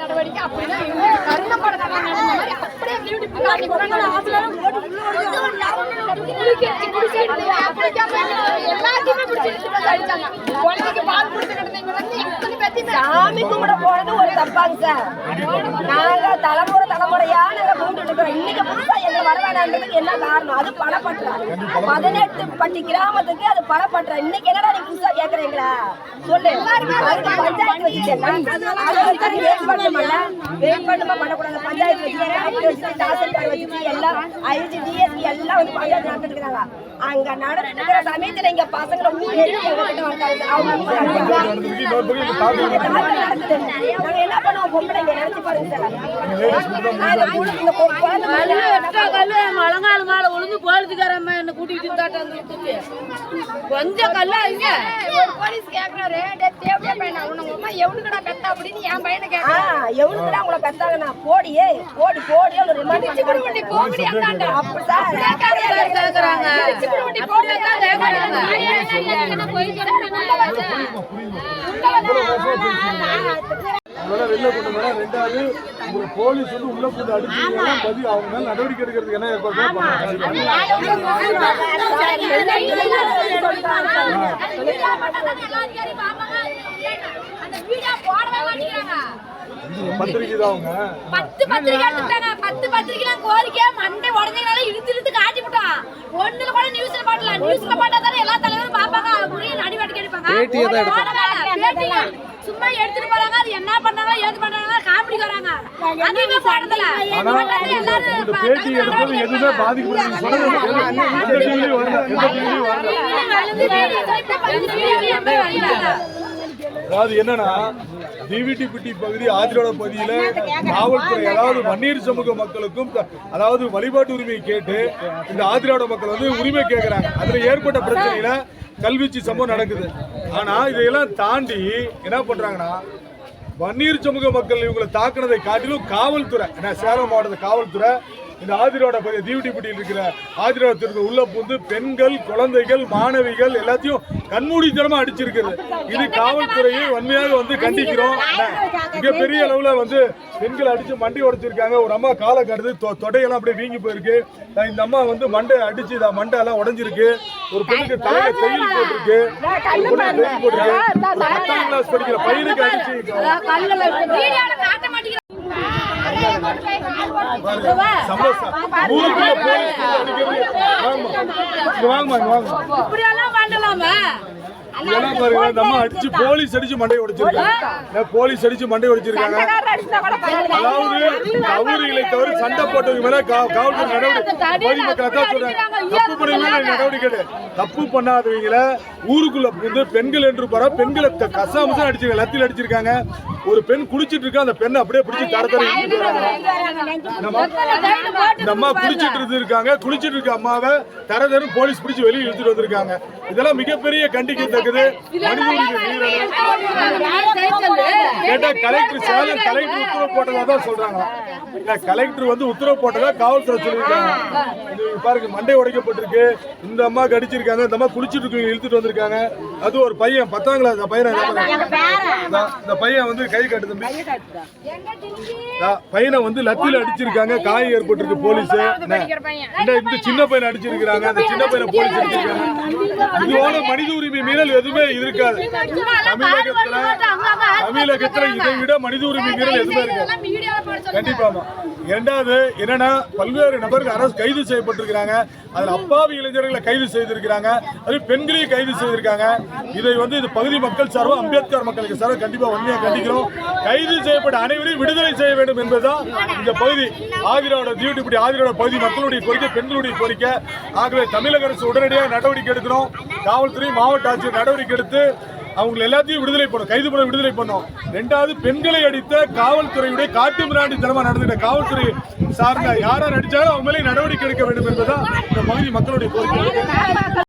நடவடிக்கை அப்படிதான் இருந்துச்சு. கருணை படத்துல நடந்த மாதிரி அப்படியே எல்லாத்தையுமே அடிச்சாங்க. குழந்தைக்கு பால் வந்து. எத்தனை சாமி கும்பிட போனது ஒரு தப்பாங்க சார். நாங்க தலைமுறை தலைமுறையா நாங்க கும்பிட்டு இருக்கிறோம். இன்னைக்கு வர என்ன காரணம்? அது பணப்பற்றா. பதினெட்டு பட்டி கிராமத்துக்கு அது பணப்பற்றா. இன்னைக்கு என்னடா நீ புதுசா கேக்குறீங்களா? சொல்லு. பஞ்சாயத்து அது வெயிட் வெயிட் பண்ணுமா பண்ணக்கூடாது. பஞ்சாயத்து வச்சு தாசில்தார் எல்லாம் ஐஜி டிஎஸ்பி எல்லாம் வந்து பஞ்சாயத்து நடத்திட்டு இருக்காங்க. அங்க நடந்துக்கிற சமயத்துல இங்க பசங்களை அவங்க என்ன பண்ணுவோம்? நினைச்சு பாருங்க சார். கல்லு மழங்கால மேல விழுந்து போலீஸ்காரம்மா என்ன கூட்டிட்டு இருந்தாட்ட அந்த கொஞ்சம் கல்லா இங்க ஒரு போலீஸ் கேக்குறாரு டேய் தேவடியா பையனா உனக்கு அம்மா எவனுக்குடா பெத்தா அப்படின்னு என் பையனை ஆ, கேக்குறாரு எவனுக்குடா உங்களை போடியே போடி போடி ஒரு அந்தாண்ட கேக்குறாங்க. தான் கேக்குறாங்க. அதெல்லாம் வெளில கொண்டு வந்தா ரெண்டாவது உங்களை போலீஸ் வந்து உள்ள கொண்டு அடிச்சீங்கன்னா பதி அவங்க மேல நடவடிக்கை எடுக்கிறதுக்கு என்ன ஏற்பாடு பண்ணுவாங்க பத்திரிக்கை தான் அவங்க பத்து பத்திரிக்கை எடுத்துட்டாங்க பத்து பத்திரிக்கைல கோரிக்கையா மண்டை உடனே இழுத்து இழுத்து காட்டி விட்டான் ஒண்ணுல கூட நியூஸ்ல பாட்டல நியூஸ்ல பாட்டா தானே எல்லா தலைவரும் பாப்பாங்க பேட்டிங்க. சும்மா எடுத்துட்டு போறாங்க அது என்ன பண்ணாங்க இந்த பேட்டி எடுத்தது எதுவுமே பாதிக்கப்படுது? அதாவது என்னன்னா டிவிடிபிட்டி பகுதி ஆதிரோட பகுதியில காவல்துறை அதாவது வன்னியர் சமூக மக்களுக்கும் அதாவது வழிபாட்டு உரிமையை கேட்டு இந்த ஆதிரோட மக்கள் வந்து உரிமை கேட்கறாங்க அதுல ஏற்பட்ட பிரச்சனையில கல்வீச்சு சம்பவம் நடக்குது. ஆனா இதையெல்லாம் தாண்டி என்ன பண்றாங்கன்னா வன்னீர் சமூக மக்கள் இவங்களை தாக்குனதை காட்டிலும் காவல்துறை ஏன்னா சேலம் மாவட்டத்தை காவல்துறை இந்த ஆதிரோட பகுதி தீவிட்டிப்பட்டியில் இருக்கிற ஆதிரோடத்திற்கு உள்ள புந்து பெண்கள் குழந்தைகள் மாணவிகள் எல்லாத்தையும் கண்மூடித்தனமா அடிச்சிருக்கிறது இது காவல்துறையை வன்மையாக வந்து கண்டிக்கிறோம். மிகப்பெரிய அளவுல வந்து பெண்கள் அடிச்சு மண்டி உடைச்சிருக்காங்க. ஒரு அம்மா காலை கடுது தொ- தொடையெல்லாம் அப்படியே வீங்கி போயிருக்கு. இந்த அம்மா வந்து மண்டை அடிச்சு மண்டை எல்லாம் உடைஞ்சிருக்கு. ஒரு பெண்ணுக்கு தலையில தையல் போட்டிருக்கு. ஒரு பொண்ணுக்கு தையல் போட்டிருக்கு. பத்தாம் கிளாஸ் படிக்கிற பையனுக்கு அடிச்சு வாங்கம்மா வாங்கம்மா இங்க வாங்கம்மா இப்படி எல்லாம் பண்ணலாமா அம்மா அடிச்சு போலீஸ் அடிச்சு மண்டை உடைச்சிருக்காங்க போலீஸ் அடிச்சு மண்டை உடைச்சிருக்காங்க அதாவது கவுரிகளை தவிர சண்டை போட்டவங்க மேல காவல்துறை நடவடிக்கை பொதுமக்கள் அதான் சொல்றாங்க. தப்பு பண்ணவங்க நடவடிக்கை. தப்பு பண்ணாதவங்கள ஊருக்குள்ள புகுந்து பெண்கள் என்று போற பெண்களை கசாமசம் அடிச்சிருக்காங்க லத்தியில் அடிச்சிருக்காங்க. ஒரு பெண் குடிச்சிட்டு இருக்கா அந்த பெண்ணை அப்படியே பிடிச்சி தர தர இழுத்துட்டு வராங்க. இந்த அம்மா- இந்த அம்மா குளிச்சிட்டு இருந்து இருக்காங்க குளிச்சிட்டு இருக்க அம்மாவை தர தரம் போலீஸ் பிடிச்சி வெளியே இழுத்துட்டு வந்திருக்காங்க. இதெல்லாம் மிகப்பெரிய கண்டிக்கத்தக்கது. மனித உரிமை மீறல் கேட்டா கலெக்டர் சேலம் கலெக்டர் உத்தரவு போட்டதா தான் சொல்றாங்க. இல்ல கலெக்டர் வந்து உத்தரவு போட்டதா காவல்துறை சொல்லியிருக்காங்க. பாருங்க மண்டை உடைக்கப்பட்டிருக்கு. இந்த அம்மா கடிச்சிருக்காங்க இந்த அம்மா குளிச்சிட்டு இழுத்துட்டு வந்திருக்காங்க. அது ஒரு பையன் பத்தாம் கிளாஸ் பையனை. இந்த- பையன் வந்து கை காட்டு தம்பி. பையனை வந்து லத்தியில அடிச்சிருக்காங்க காயம் ஏற்பட்டிருக்கு போலீஸ். இந்த சின்ன பையனை? அடிச்சிருக்காங்க அந்த சின்ன பையனை போலீஸ் அடிச்சிருக்காங்க. இதோட மனித உரிமை மீறல் எதுவுமே இருக்காது. தமிழகத்துல தமிழகத்துல இதை விட மனித உரிமை மீறல் எதுவுமே கண்டிப்பாமா இரண்டாவது என்னன்னா பல்வேறு நபர்கள் அரசு கைது செய்யப்பட்டிருக்கிறாங்க. அதுல அப்பாவி இளைஞர்களை கைது செய்திருக்கிறாங்க. அது பெண்களையும் கைது செய்திருக்காங்க. இதை வந்து இது பகுதி மக்கள் சார்பாக அம்பேத்கர் மக்களுக்கு சார்பாக கண்டிப்பா உண்மையா கண்டிக்கிறோம். கைது செய்யப்பட்ட அனைவரையும் விடுதலை செய்ய வேண்டும் என்பதுதான் இந்த பகுதி. ஆதிராவோட டியூட்டிப்படி ஆதிராவோட பகுதி மக்களுடைய கோரிக்கை பெண்களுடைய கோரிக்கை. ஆகவே தமிழக அரசு உடனடியாக நடவடிக்கை எடுக்கணும். காவல்துறை மாவட்ட ஆட்சியர் நடவடிக்கை எடுத்து அவங்க எல்லாத்தையும் விடுதலை பண்ணும் கைது பண்ண விடுதலை பண்ணும் ரெண்டாவது பெண்களை அடித்த காவல்துறையுடைய காட்டு மிராண்டி தனமாக நடந்துட்ட காவல்துறை சார்ந்த யாரார் அடிச்சாலும் அவங்க மேலே நடவடிக்கை எடுக்க வேண்டும் என்பதுதான் இந்த பகுதி மக்களுடைய கோரிக்கை.